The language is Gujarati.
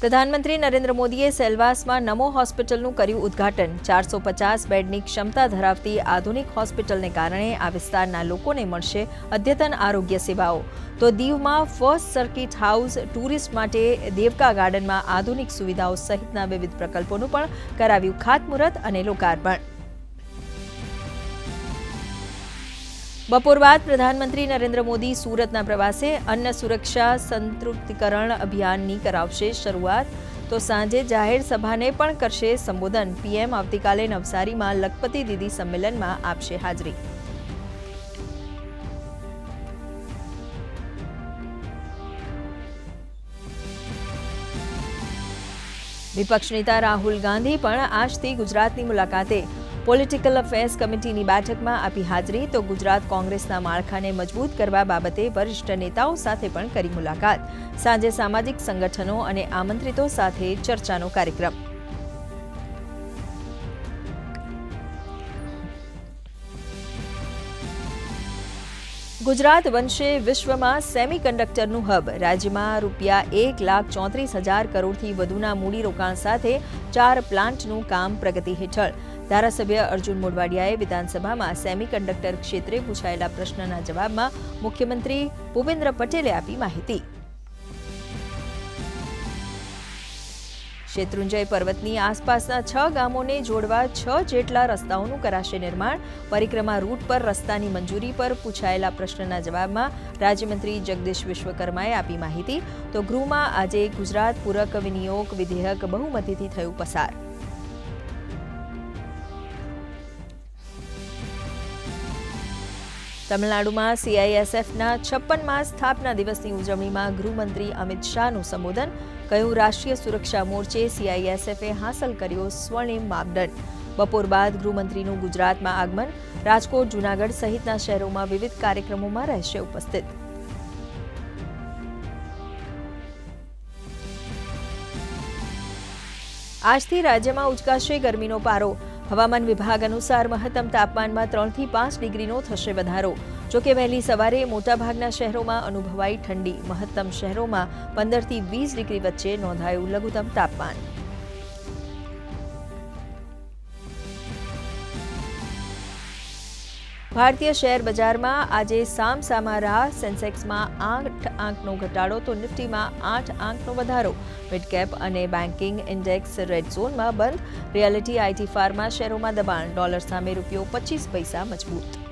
પ્રધાનમંત્રી નરેન્દ્ર મોદીએ સેલવાસમાં નમો હોસ્પિટલનું કર્યું ઉદ્ઘાટન. ચારસો પચાસ બેડની ક્ષમતા ધરાવતી આધુનિક હોસ્પિટલને કારણે આ વિસ્તારના લોકોને મળશે અદ્યતન આરોગ્ય સેવાઓ. તો દીવમાં ફર્સ્ટ સર્કિટ હાઉસ ટુરિસ્ટ માટે દેવકા ગાર્ડનમાં આધુનિક સુવિધાઓ સહિતના વિવિધ પ્રકલ્પોનું પણ કરાવ્યું ખાતમુહૂર્ત અને લોકાર્પણ. બપોર બાદ પ્રધાનમંત્રી નરેન્દ્ર મોદી સુરતના પ્રવાસે અન્ન સુરક્ષા સંતૃપ્તિકરણ અભિયાનની કરાવશે શરૂઆત. તો સાંજે જાહેર સભાને પણ કરશે સંબોધન. પીએમ આવતીકાલે નવસારીમાં લખપતિ દીદી સંમેલનમાં આપશે હાજરી. વિપક્ષ નેતા રાહુલ ગાંધી પણ આજથી ગુજરાતની મુલાકાતે. પોલિટિકલ અફેર્સ કમિટીની બેઠકમાં આપી હાજરી તો ગુજરાત કોંગ્રેસના માળખાને મજબૂત કરવા બાબતે વરિષ્ઠ નેતાઓ સાથે પણ કરી મુલાકાત. સાંજે સામાજિક સંગઠનો અને આમંત્રિતો સાથે ચર્ચાનો કાર્યક્રમ. ગુજરાત બનશે વિશ્વમાં સેમિકન્ડક્ટરનું હબ. રાજ્યમાં રૂપિયા એક લાખ ચોત્રીસ હજાર કરોડથી વધુના મૂડીરોકાણ સાથે ચાર પ્લાન્ટનું કામ પ્રગતિ હેઠળ. ધારાસભ્ય અર્જુન મોઢવાડિયાએ વિધાનસભામાં સેમિકન્ડક્ટર ક્ષેત્રે પૂછાયેલા પ્રશ્નના જવાબમાં મુખ્યમંત્રી ભૂપેન્દ્ર પટેલે આપી માહિતી. શેત્રુંજય પર્વતની આસપાસના છ ગામોને જોડવા છ જેટલા રસ્તાઓનું કરાશે નિર્માણ. પરિક્રમા રૂટ પર રસ્તાની મંજૂરી પર પૂછાયેલા પ્રશ્નના જવાબમાં રાજ્યમંત્રી જગદીશ વિશ્વકર્માએ આપી માહિતી. તો ગૃહમાં આજે ગુજરાત પૂરક વિનિયોગ વિધેયક બહુમતીથી થયું પસાર. તમિલનાડુમાં સીઆઈએસએફના છપ્પનમાં સ્થાપના દિવસની ઉજવણીમાં ગૃહમંત્રી અમિત શાહનું સંબોધન. કહ્યું રાષ્ટ્રીય સુરક્ષા મોરચે સીઆઈએસએફે હાંસલ કર્યો સ્વર્ણિમ માપદંડ? બપોર બાદ ગૃહમંત્રીનું ગુજરાતમાં આગમન. રાજકોટ, જૂનાગઢ સહિતના શહેરોમાં વિવિધ કાર્યક્રમોમાં રહેશે ઉપસ્થિત. આજથી રાજ્યમાં ઉચકાશે ગરમીનો પારો. હવામાન વિભાગ અનુસાર મહત્તમ તાપમાનમાં ત્રણથી પાંચ ડિગ્રીનો થશે વધારો. જોકે વહેલી સવારે મોટાભાગના શહેરોમાં અનુભવાઈ ઠંડી. મહત્તમ શહેરોમાં પંદરથી વીસ ડિગ્રી વચ્ચે નોંધાયું લઘુત્તમ તાપમાન. ભારતીય શેર બજારમાં આજે સામ સામા રાહ, સેન્સેક્સમાં આઠ આંકનો ઘટાડો, તો નિફ્ટીમાં આઠ આંકનો વધારો. મિડકેપ અને બેન્કિંગ ઇન્ડેક્સ રેડ ઝોનમાં બંધ. રિયાલિટી આઈટી ફાર્મા શેરોમાં દબાણ. ડોલર સામે રૂપિયો પચીસ પૈસા મજબૂત.